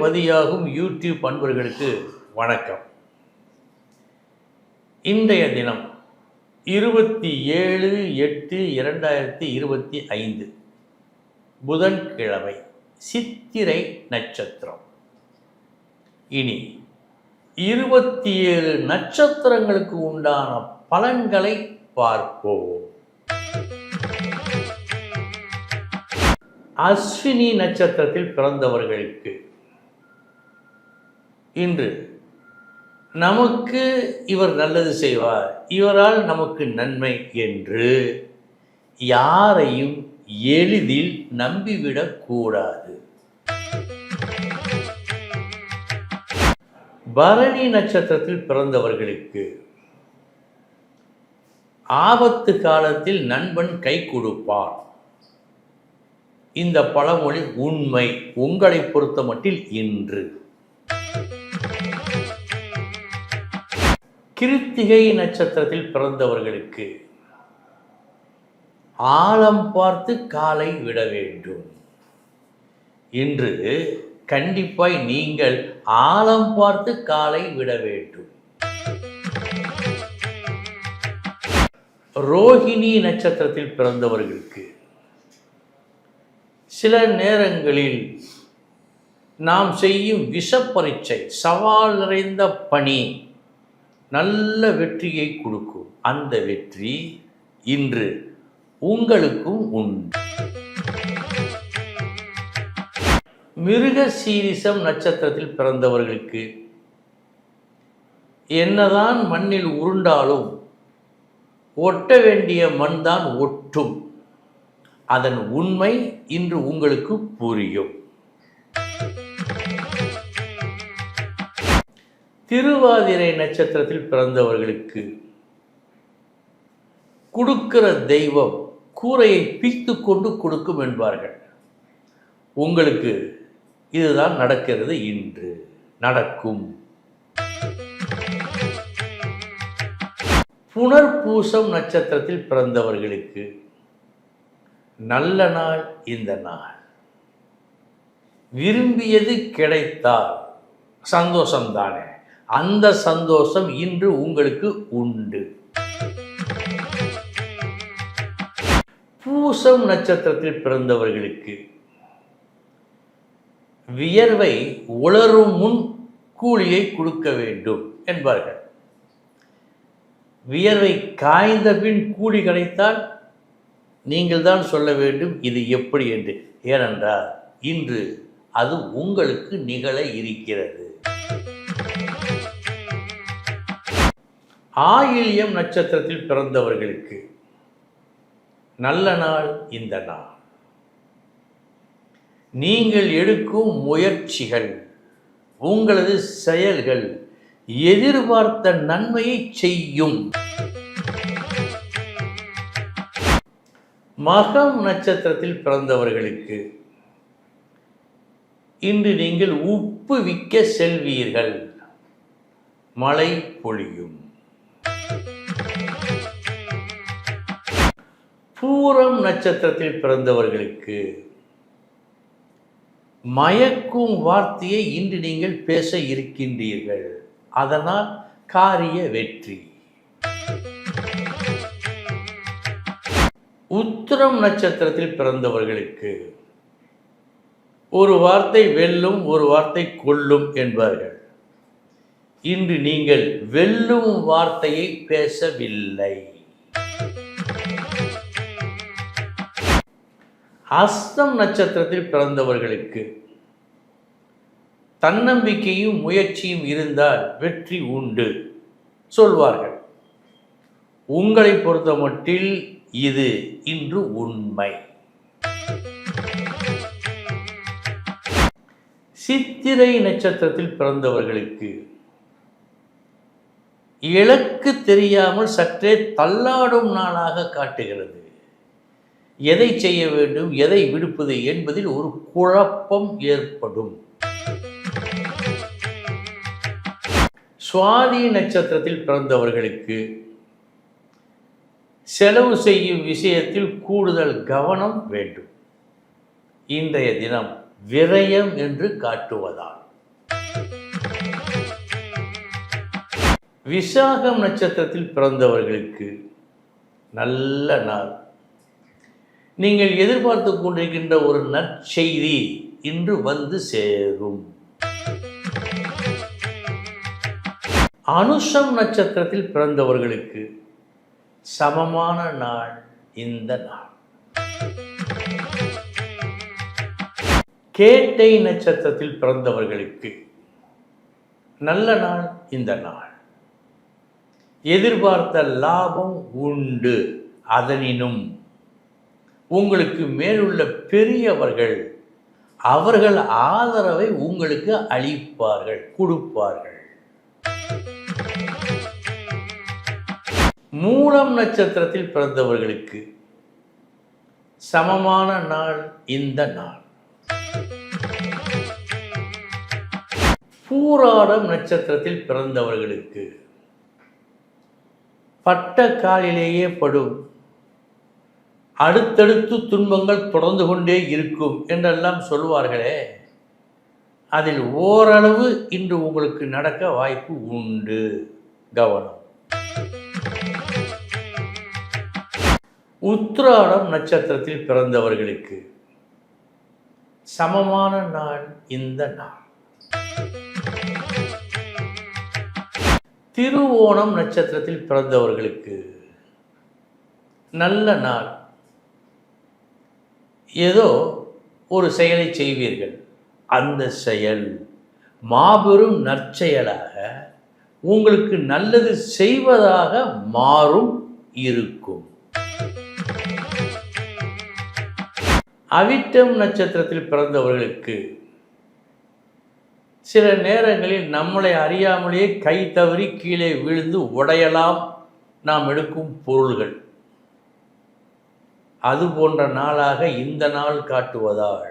மதியாகும் YouTube அன்பர்களுக்கு வணக்கம். இன்றைய தினம் இருபத்தி ஏழு எட்டு இரண்டாயிரத்தி இருபத்தி ஐந்து. புதன்கிழமை சித்திரை நட்சத்திரம். இனி இருபத்தி ஏழு நட்சத்திரங்களுக்கு உண்டான பலன்களை பார்ப்போம். அஸ்வினி நட்சத்திரத்தில் பிறந்தவர்களுக்கு இன்று. நமக்கு இவர் நல்லது செய்வார். இவரால் நமக்கு நன்மை என்று யாரையும் எளிதில் நம்பிவிடக்கூடாது பரணி நட்சத்திரத்தில் பிறந்தவர்களுக்கு ஆபத்து காலத்தில் நண்பன் கை கொடுப்பான். இந்த பழமொழி உண்மை. உங்களை பொறுத்த மட்டில் இன்று. கிருத்திகை நட்சத்திரத்தில் பிறந்தவர்களுக்கு ஆழம் பார்த்து காலை விட வேண்டும். இன்று கண்டிப்பாய் நீங்கள் ஆழம் பார்த்து காலை விட வேண்டும். ரோஹிணி நட்சத்திரத்தில் பிறந்தவர்களுக்கு சில நேரங்களில் நாம் செய்யும் விஷப்பரீட்சை சவால் நிறைந்த பணி நல்ல வெற்றியை கொடுக்கும். அந்த வெற்றி இன்று உங்களுக்கும் உண்டு. மிருக சீரிசம் நட்சத்திரத்தில் பிறந்தவர்களுக்கு என்னதான் மண்ணில் உருண்டாலும் ஒட்ட வேண்டிய மண் தான் ஒட்டும். அதன் உண்மை இன்று உங்களுக்கு புரியும். திருவாதிரை நட்சத்திரத்தில் பிறந்தவர்களுக்கு கொடுக்கிற தெய்வம் கூரையை பிய்த்து கொண்டு கொடுக்கும் என்பார்கள். உங்களுக்கு இதுதான் நடக்கிறது இன்று. நடக்கும். புனர்பூசம் நட்சத்திரத்தில் பிறந்தவர்களுக்கு நல்ல நாள் இந்த நாள். விரும்பியது கிடைத்தால் சந்தோஷம்தானே. அந்த சந்தோஷம் இன்று உங்களுக்கு உண்டு. பூசம் நட்சத்திரத்தில் பிறந்தவர்களுக்கு வியர்வை உலரும் முன் கூலியை கொடுக்க வேண்டும் என்பார்கள். வியர்வை காய்ந்த பின் கூலி கிடைத்தால் நீங்கள் தான் சொல்ல வேண்டும் இது எப்படி என்று. ஏனென்றால் இன்று அது உங்களுக்கு நிகழ இருக்கிறது. ஆயில்யம் நட்சத்திரத்தில் பிறந்தவர்களுக்கு நல்ல நாள் இந்த நாள். நீங்கள் எடுக்கும் முயற்சிகள் உங்களது செயல்கள் எதிர்பார்த்த நன்மையை செய்யும். மகம் நட்சத்திரத்தில் பிறந்தவர்களுக்கு இன்று நீங்கள் உப்பு விற்க செல்வீர்கள். மழை பொழியும். பூரம் நட்சத்திரத்தில் பிறந்தவர்களுக்கு மயக்கும் வார்த்தையை இன்று நீங்கள் பேச இருக்கின்றீர்கள். அதனால் காரிய வெற்றி. உத்திரம் நட்சத்திரத்தில் பிறந்தவர்களுக்கு ஒரு வார்த்தை வெல்லும் ஒரு வார்த்தை கொல்லும் என்பார்கள். இன்று நீங்கள் வெல்லும் வார்த்தையை பேசவில்லை. அஸ்தம் நட்சத்திரத்தில் பிறந்தவர்களுக்கு தன்னம்பிக்கையும் முயற்சியும் இருந்தால் வெற்றி உண்டு சொல்வார்கள். உங்களை பொறுத்த மட்டில் இது இன்று உண்மை. சித்திரை நட்சத்திரத்தில் பிறந்தவர்களுக்கு இலக்கு தெரியாமல் சற்றே தள்ளாடும் நாளாக காட்டுகிறது. எதை செய்ய வேண்டும் எதை விடுப்பது என்பதில் ஒரு குழப்பம் ஏற்படும். சுவாதி நட்சத்திரத்தில் பிறந்தவர்களுக்கு செலவு செய்யும் விஷயத்தில் கூடுதல் கவனம் வேண்டும். இன்றைய தினம் விரயம் என்று காட்டுவதால். விசாகம் நட்சத்திரத்தில் பிறந்தவர்களுக்கு நல்ல நாள். நீங்கள் எதிர்பார்த்து கொண்டிருக்கின்ற ஒரு நற்செய்தி இன்று வந்து சேரும். அனுஷம் நட்சத்திரத்தில் பிறந்தவர்களுக்கு சமமான நாள் இந்த நாள். கேட்டை நட்சத்திரத்தில் பிறந்தவர்களுக்கு நல்ல நாள் இந்த நாள். எதிர்பார்த்த லாபம் உண்டு. அதனினும் உங்களுக்கு மேலுள்ள பெரியவர்கள் அவர்கள் ஆதரவை உங்களுக்கு அளிப்பார்கள் கொடுப்பார்கள். மூலம் நட்சத்திரத்தில் பிறந்தவர்களுக்கு சமமான நாள் இந்த நாள். பூராடம் நட்சத்திரத்தில் பிறந்தவர்களுக்கு பட்ட காலிலேயே படும் அடுத்தடுத்து துன்பங்கள் தொடர்ந்து கொண்டே இருக்கும் என்றெல்லாம் சொல்வார்களே அதில் ஓரளவு இன்று உங்களுக்கு நடக்க வாய்ப்பு உண்டு. கவனம். உத்ராடம் நட்சத்திரத்தில் பிறந்தவர்களுக்கு சமமான நாள் இந்த நாள். திருவோணம் நட்சத்திரத்தில் பிறந்தவர்களுக்கு நல்ல நாள் ஏதோ ஒரு செயலை செய்வீர்கள். அந்த செயல் மாபெரும் நற்செயலாக உங்களுக்கு நல்லது செய்வதாக மாறும் இருக்கும். அவிட்டம் நட்சத்திரத்தில் பிறந்தவர்களுக்கு சில நேரங்களில் நம்மளை அறியாமலேயே கை தவறி கீழே விழுந்து உடையலாம். நாம் எடுக்கும் பொருள்கள். அது போன்ற நாளாக இந்த நாள் காட்டுவதால்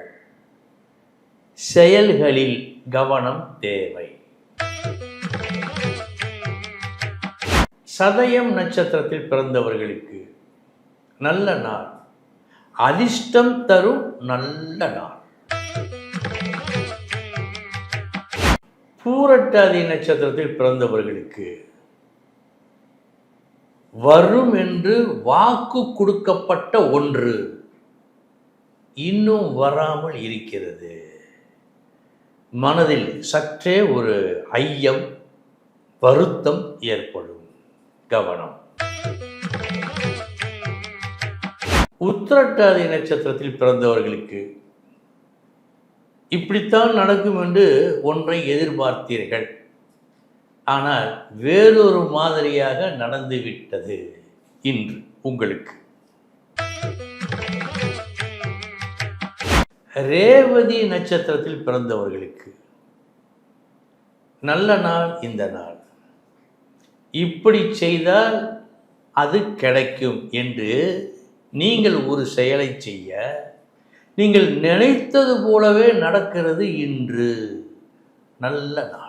செயல்களில் கவனம் தேவை. சதயம் நட்சத்திரத்தில் பிறந்தவர்களுக்கு நல்ல நாள். அதிர்ஷ்டம் தரும் நல்ல நாள். பூரட்டாதி நட்சத்திரத்தில் பிறந்தவர்களுக்கு வரும் என்று வாக்கு கொடுக்கப்பட்ட ஒன்று இன்னும் வராமல் இருக்கிறது. மனதில் சற்றே ஒரு ஐயம் வருத்தம் ஏற்படும். கவனம். உத்திரட்டாதி நட்சத்திரத்தில் பிறந்தவர்களுக்கு இப்படித்தான் நடக்கும் என்று ஒன்றை எதிர்பார்த்தீர்கள். ஆனால் வேறொரு மாதிரியாக நடந்துவிட்டது இன்று உங்களுக்கு. ரேவதி நட்சத்திரத்தில் பிறந்தவர்களுக்கு நல்ல நாள் இந்த நாள். இப்படி செய்தால் அது கிடைக்கும் என்று நீங்கள் ஒரு செயலை செய்ய நீங்கள் நினைத்தது போலவே நடக்கிறது இன்று. நல்ல நாள்.